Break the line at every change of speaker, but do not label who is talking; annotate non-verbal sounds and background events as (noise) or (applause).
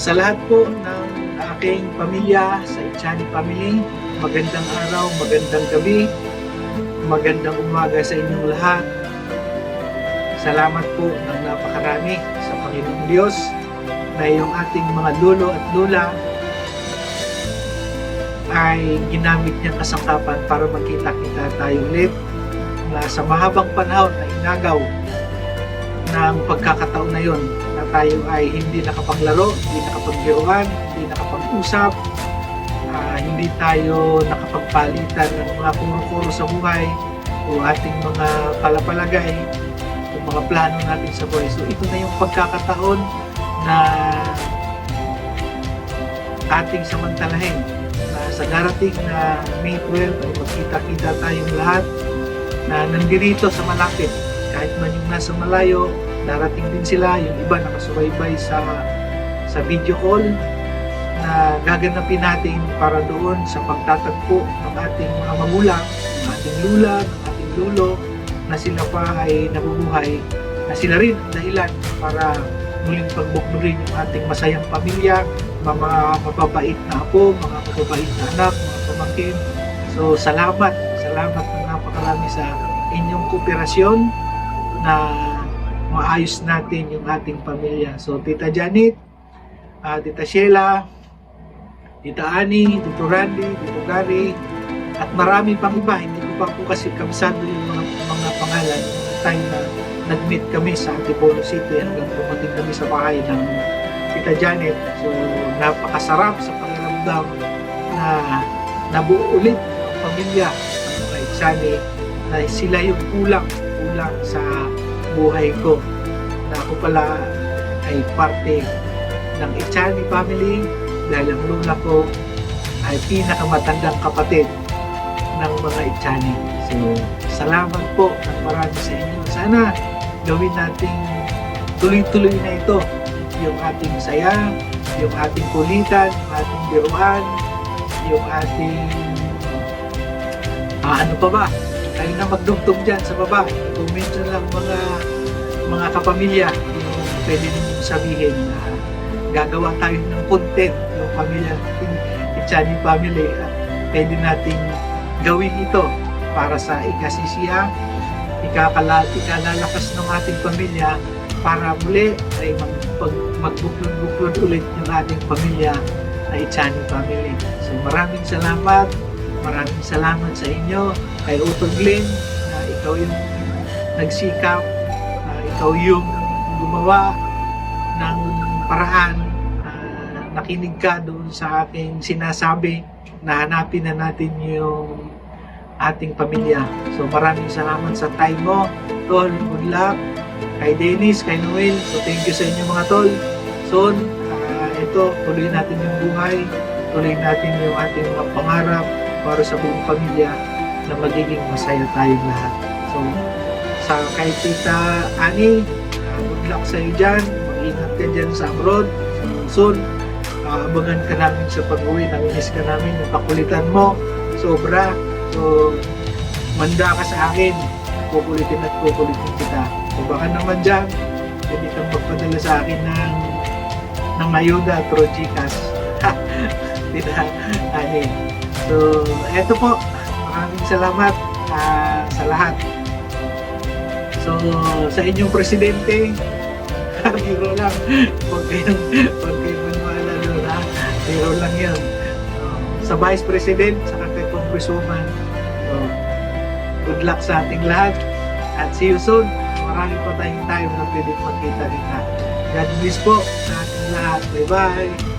sa lahat po ng aking pamilya, sa Ichani family, magandang araw, magandang gabi, magandang umaga sa inyong lahat. Salamat po ng napakarami sa Panginoong Diyos na yung ating mga lolo at lola ay ginamit niyang kasangkapan para magkita-kita tayo ulit na sa mahabang panahon na inagaw ng pagkakataon na yon na tayo ay hindi nakapaglaro, hindi nakapagbiruan, hindi nakapag-usap, ah, hindi tayo nakapagpalitan ng mga kuro-kuro sa buhay o ating mga palapalagay o mga plano natin sa buhay. So ito na yung pagkakataon na ating samantalahin na sa darating na May 12 ay magkita-kita tayong lahat na nandito sa malapit kahit man yung nasa malayo darating din sila yung iba nakasubaybay sa sa video call na gaganapin natin para doon sa pagtatagpo ng ating mga magulang, ng ating lula, ng ating lulo na sila pa ay nabubuhay na sila rin dahilan para muling pagbuklurin yung ating masayang pamilya, mga mababait na apo, mga mababait na anak, mga pamangkin. So salamat, salamat ng napakarami sa inyong kooperasyon na maayos natin yung ating pamilya. So Tita Janet, ah, Tita Sheila, Tita Ani, Tito Randy, Tito Gary, at marami pang iba. Hindi ko pa po kasi kabisado yung mga, mga pangalan. Time na nag-meet kami sa Antipolo City hanggang pumating kami sa bahay ng Tita Janet. So, napakasarap sa pakiramdam na nabuo ulit ang pamilya ng mga Itsani na sila yung kulang, kulang sa buhay ko. Na ako pala ay parte ng Itsani family dahil ang luna ko ay pinakamatandang kapatid ng mga Itsani. So, salamat po ng marami sa inyo. Sana gawin nating tuloy-tuloy na ito yung ating saya, yung ating kulitan, yung ating biruan, yung ating ah, ano pa ba? Kayo na magdugtog dyan sa baba. I-comment nyo lang mga mga kapamilya pwede ninyong sabihin na gagawa tayo ng content yung pamilya natin, Ichani family at pwede nating gawin ito para sa ikasisiya, ikakala, ikalalakas ng ating pamilya para muli ay mag, magbuklod-buklod ulit yung ating pamilya na Ichani family. So maraming salamat, maraming salamat sa inyo, kay Utol Glenn, na ikaw yung nagsikap, na ikaw yung gumawa ng paraan ah, nakinig ka doon sa aking sinasabi na hanapin na natin yung ating pamilya. So maraming salamat sa time mo. Tol, good luck. Kay Dennis, kay Noel. So thank you sa inyo mga tol. Son, ah, ito, tuloy natin yung buhay. Tuloy natin yung ating mga pangarap para sa buong pamilya na magiging masaya tayong lahat. So, sa kay Tita Ani, ah, good luck sa iyo dyan. Mag-ingat ka dyan sa abroad. Soon, aabangan ka namin sa pag-uwi. Naminis ka namin. Yung kakulitan mo, sobra. So, manda ka sa akin. Kukulitin at kukulitin kita. So, baka naman dyan, pwede kang magpadala sa akin ng ng ayuda through (laughs) Gcash. Tita Ani. So, eto po. Maraming salamat ah, sa lahat. So, sa inyong presidente, (laughs) biro lang. Huwag kayong, huwag kayong maniwala doon ha. Biro lang. So, sa Vice President, sa kay Congresswoman. So, good luck sa ating lahat. At see you soon. Marami pa tayong time na pwede magkita rin ha. God bless po sa ating lahat. Bye-bye.